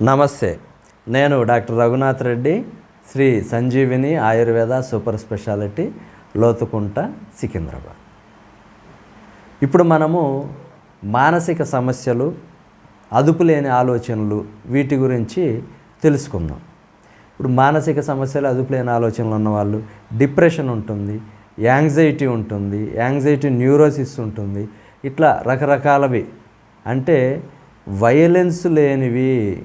నమస్తే నేను doctor Raghunath Reddy Shri Sanjeevini Ayurveda super speciality Lothkunta Secunderabad. ఇప్పుడు మనము మానసిక సమస్యలు అదుపు లేని ఆలోచనలు వీటి గురించి తెలుసుకుందాం. ఇప్పుడు మానసిక సమస్యలు అదుపు లేని ఆలోచనలు ఉన్నవాళ్ళు డిప్రెషన్ ఉంటుంది యాంగ్జైటీ ఉంటుంది యాంగ్జైటీ న్యూరోసిస్ ఉంటుంది ఇట్లా రకరకాలవి. అంటే వయలెన్స్ లేనివి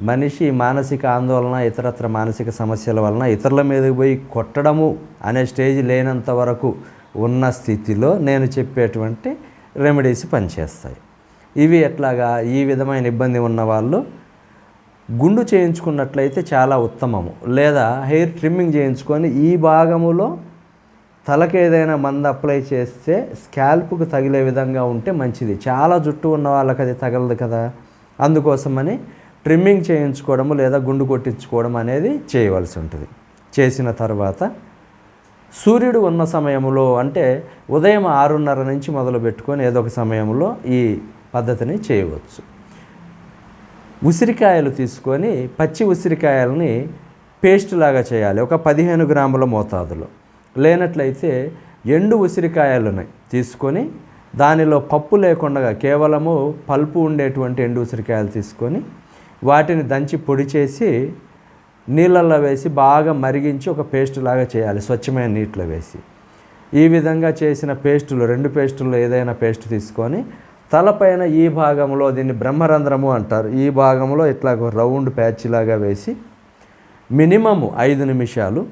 మనిషి మానసిక ఆందోళన ఇతరత్ర మానసిక సమస్యల వలన ఇతరుల మీదకి పోయి కొట్టడము అనే స్టేజ్ లేనంత వరకు ఉన్న స్థితిలో నేను చెప్పేటువంటి రెమెడీస్ పనిచేస్తాయి. ఇవి ఎట్లాగా ఈ విధమైన ఇబ్బంది ఉన్న వాళ్ళు గుండు చేయించుకున్నట్లయితే చాలా ఉత్తమము. లేదా హెయిర్ ట్రిమ్మింగ్ చేయించుకొని ఈ భాగములో తలకు ఏదైనా మందు అప్లై చేస్తే స్కాల్ప్కు తగిలే విధంగా ఉంటే మంచిది. చాలా జుట్టు ఉన్న వాళ్ళకి అది తగలదు కదా. అందుకోసమని ట్రిమ్మింగ్ చేయించుకోవడము లేదా గుండు కొట్టించుకోవడం అనేది చేయవలసి ఉంటుంది. చేసిన తర్వాత సూర్యుడు ఉన్న సమయంలో అంటే ఉదయం ఆరున్నర నుంచి మొదలు పెట్టుకొని ఏదో ఒక సమయంలో ఈ పద్ధతిని చేయవచ్చు. ఉసిరికాయలు తీసుకొని పచ్చి ఉసిరికాయలని పేస్ట్ లాగా చేయాలి. ఒక పదిహేను గ్రాముల మోతాదులో. లేనట్లయితే ఎండు ఉసిరికాయలను తీసుకొని దానిలో పప్పు లేకుండా కేవలము పల్పు ఉండేటువంటి ఎండు ఉసిరికాయలు తీసుకొని వాటిని దంచి పొడి చేసి నీళ్ళల్లో వేసి బాగా మరిగించి ఒక పేస్ట్ లాగా చేయాలి స్వచ్ఛమైన నీటిలో వేసి. ఈ విధంగా చేసిన పేస్టులు రెండు పేస్టుల్లో ఏదైనా పేస్ట్ తీసుకొని తలపైన ఈ భాగంలో దీన్ని బ్రహ్మరంధ్రము అంటారు. ఈ భాగంలో ఇట్లా రౌండ్ ప్యాచ్ లాగా వేసి మినిమము ఐదు నిమిషాలు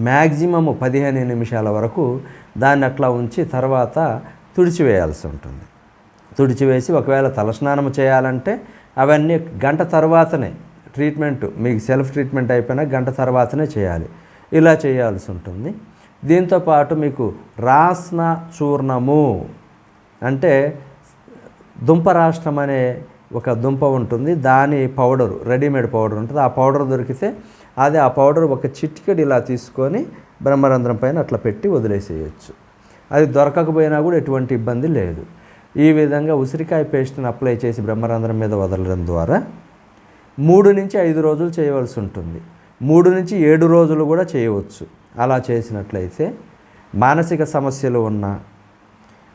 మ్యాక్సిమము పదిహేను నిమిషాల వరకు దాన్ని అట్లా ఉంచి తర్వాత తుడిచివేయాల్సి ఉంటుంది. తుడిచివేసి ఒకవేళ తలస్నానం చేయాలంటే అవన్నీ గంట తర్వాతనే ట్రీట్మెంట్ మీకు సెల్ఫ్ ట్రీట్మెంట్ అయిపోయినా గంట తర్వాతనే చేయాలి. ఇలా చేయాల్సి ఉంటుంది. దీంతోపాటు మీకు రాస్న చూర్ణము అంటే దుంప రాష్ట్రం అనే ఒక దుంప ఉంటుంది. దాని పౌడరు రెడీమేడ్ పౌడర్ ఉంటుంది. ఆ పౌడర్ దొరికితే అది ఆ పౌడర్ ఒక చిటికెడు ఇలా తీసుకొని బ్రహ్మరంధ్రం పైన అట్లా పెట్టి వదిలేసేయచ్చు. అది దొరకకపోయినా కూడా ఎటువంటి ఇబ్బంది లేదు. ఈ విధంగా ఉసిరికాయ పేస్ట్ని అప్లై చేసి బ్రహ్మరంధ్రం మీద వదలడం ద్వారా మూడు నుంచి ఐదు రోజులు చేయవలసి ఉంటుంది. మూడు నుంచి ఏడు రోజులు కూడా చేయవచ్చు. అలా చేసినట్లయితే మానసిక సమస్యలు ఉన్న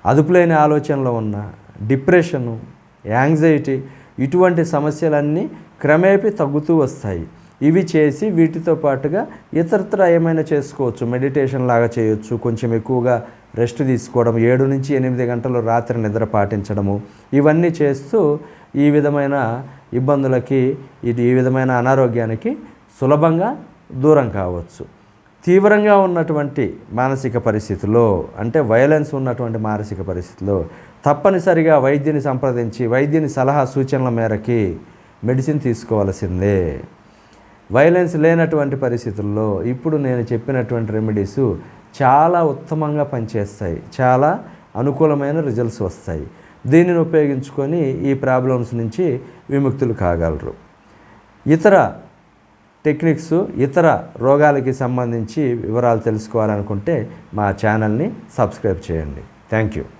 అదుపులేని ఆలోచనలు ఉన్న డిప్రెషను యాంగ్జైటీ ఇటువంటి సమస్యలన్నీ క్రమేపీ తగ్గుతూ వస్తాయి. ఇవి చేసి వీటితో పాటుగా ఇతరత్ర ఏమైనా చేసుకోవచ్చు? మెడిటేషన్ లాగా చేయొచ్చు. కొంచెం ఎక్కువగా రెస్ట్ తీసుకోవడం ఏడు నుంచి ఎనిమిది గంటలు రాత్రి నిద్ర పాటించడము. ఇవన్నీ చేస్తూ ఈ విధమైన ఇబ్బందులకి ఇది ఈ విధమైన అనారోగ్యానికి సులభంగా దూరం కావచ్చు. తీవ్రంగా ఉన్నటువంటి మానసిక పరిస్థితిలో అంటే వయలెన్స్ ఉన్నటువంటి మానసిక పరిస్థితిలో తప్పనిసరిగా వైద్యుని సంప్రదించి వైద్యుని సలహా సూచనల మేరకి మెడిసిన్ తీసుకోవాల్సిందే. వైలెన్స్ లేనటువంటి పరిస్థితుల్లో ఇప్పుడు నేను చెప్పినటువంటి రెమెడీస్ చాలా ఉత్తమంగా పనిచేస్తాయి. చాలా అనుకూలమైన రిజల్ట్స్ వస్తాయి. దీనిని ఉపయోగించుకొని ఈ ప్రాబ్లమ్స్ నుంచి విముక్తులు కాగలరు. ఇతర టెక్నిక్స్ ఇతర రోగాలకి సంబంధించి వివరాలు తెలుసుకోవాలనుకుంటే మా ఛానల్ని సబ్స్క్రైబ్ చేయండి. Thank you